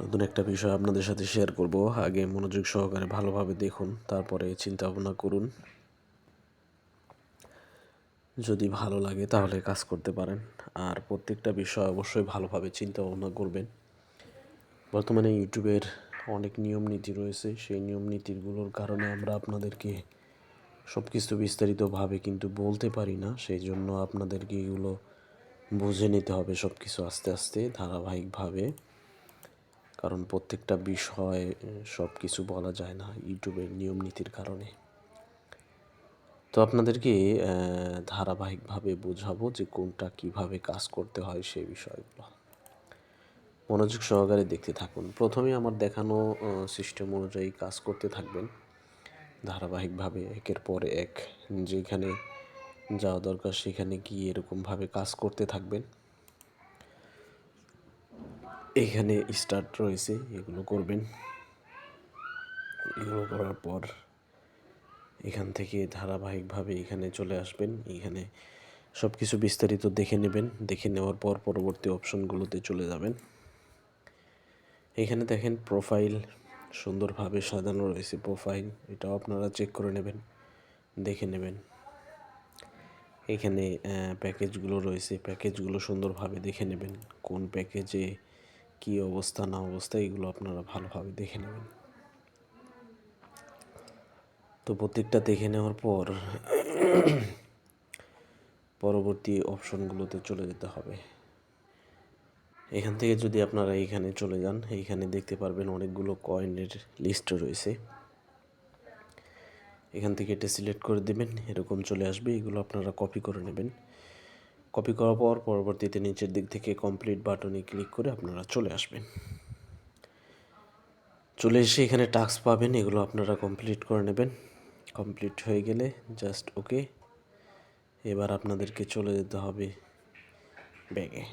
নতুন একটা বিষয় আপনাদের সাথে শেয়ার করব। আগে মনোযোগ সহকারে ভালোভাবে দেখুন, তারপরে চিন্তা ভাবনা করুন। যদি ভালো লাগে তাহলে কাজ করতে পারেন। আর প্রত্যেকটা বিষয় অবশ্যই ভালোভাবে চিন্তা ভাবনা করবেন। বর্তমানে ইউটিউবের অনেক নিয়ম নীতি রয়েছে। সেই নিয়ম নীতিগুলোর কারণে আমরা আপনাদেরকে সব কিছু বিস্তারিতভাবে কিন্তু বলতে পারি না। সেই জন্য আপনাদেরকে এগুলো বুঝে নিতে হবে সব কিছু আস্তে আস্তে, ধারাবাহিকভাবে। কারণ প্রত্যেকটা বিষয় সব কিছু বলা যায় না ইউটিউবের নিয়ম নীতির কারণে। তো আপনাদেরকে ধারাবাহিকভাবে বোঝাবো যে কোনটা কীভাবে কাজ করতে হয় সেই বিষয়গুলো। মনোযোগ সহকারে দেখতে থাকুন। প্রথমে আমার দেখানো সিস্টেম অনুযায়ী কাজ করতে থাকবেন। ধারাবাহিকভাবে একের পর এক যেখানে যাওয়া দরকার সেখানে গিয়ে এরকমভাবে কাজ করতে থাকবেন। এখানে স্টার্ট রয়েছে, এগুলো করবেন। এগুলো করার পর এখান থেকে ধারাবাহিকভাবে এখানে চলে আসবেন। এখানে সব কিছু বিস্তারিত দেখে নেবেন। দেখে নেওয়ার পর পরবর্তী অপশনগুলোতে চলে যাবেন। এখানে দেখেন প্রোফাইল সুন্দরভাবে সাজানো রয়েছে প্রোফাইল এটাও আপনারা চেক করে নেবেন, দেখে নেবেন। এখানে প্যাকেজগুলো রয়েছে প্যাকেজগুলো সুন্দরভাবে দেখে নেবেন, কোন প্যাকেজে কী অবস্থা, না অবস্থা, এগুলো আপনারা ভালোভাবে দেখে নেবেন। তো প্রত্যেকটা দেখে নেওয়ার পর পরবর্তী অপশনগুলোতে চলে যেতে হবে। এখান থেকে যদি আপনারা এইখানে চলে যান এইখানে দেখতে পারবেন অনেকগুলো কয়েনের লিস্ট রয়েছে। এখান থেকে এটা সিলেক্ট করে দেবেন, এরকম চলে আসবে, এগুলো আপনারা কপি করে নেবেন। কপি করার পর পরবর্তীতে নিচের দিক থেকে কমপ্লিট বাটনে ক্লিক করে আপনারা চলে আসবেন। চলে এসে এখানে টাস্ক পাবেন, এগুলো আপনারা কমপ্লিট করে নেবেন। কমপ্লিট হয়ে গেলে জাস্ট ওকে এবার আপনাদেরকে চলে যেতে হবে ব্যাগে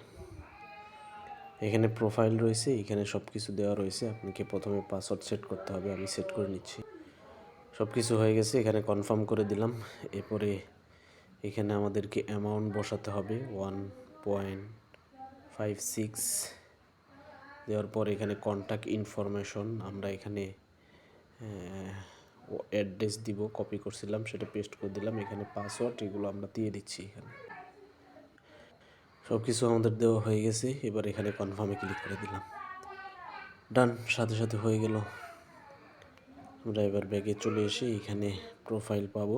এখানে প্রোফাইল রয়েছে, এখানে সব কিছু দেওয়া রয়েছে। আপনাকে প্রথমে পাসওয়ার্ড সেট করতে হবে, আমি সেট করে নিচ্ছি। সব কিছু হয়ে গেছে, এখানে কনফার্ম করে দিলাম। এরপরে এখানে আমাদেরকে অ্যামাউন্ট বসাতে হবে ওয়ান পয়েন্ট ফাইভ সিক্স দেওয়ার পর এখানে কন্ট্যাক্ট ইনফরমেশন আমরা এখানে অ্যাড্রেস দিব কপি করছিলাম, সেটা পেস্ট করে দিলাম, এখানে পাসওয়ার্ড এগুলো আমরা দিয়ে দিচ্ছি এখানে। সব কিছু আমাদের দেওয়া হয়ে গেছে, এবার এখানে কনফার্মে ক্লিক করে দিলাম। ডান সাথে সাথে হয়ে গেল। আমরা এবার ব্যাগে চলে এসে এখানে প্রোফাইল পাবো।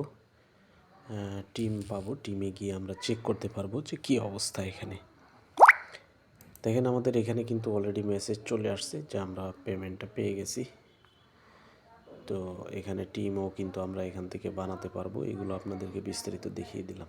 টিম পাবো টিমে গিয়ে আমরা চেক করতে পারব যে কী অবস্থা এখানে। দেখেন আমাদের এখানে কিন্তু অলরেডি মেসেজ চলে আসছে যে আমরা পেমেন্টটা পেয়ে গেছি। তো এখানে টিমও কিন্তু আমরা এখান থেকে বানাতে পারব, এগুলো আপনাদেরকে বিস্তারিত দেখিয়ে দিলাম।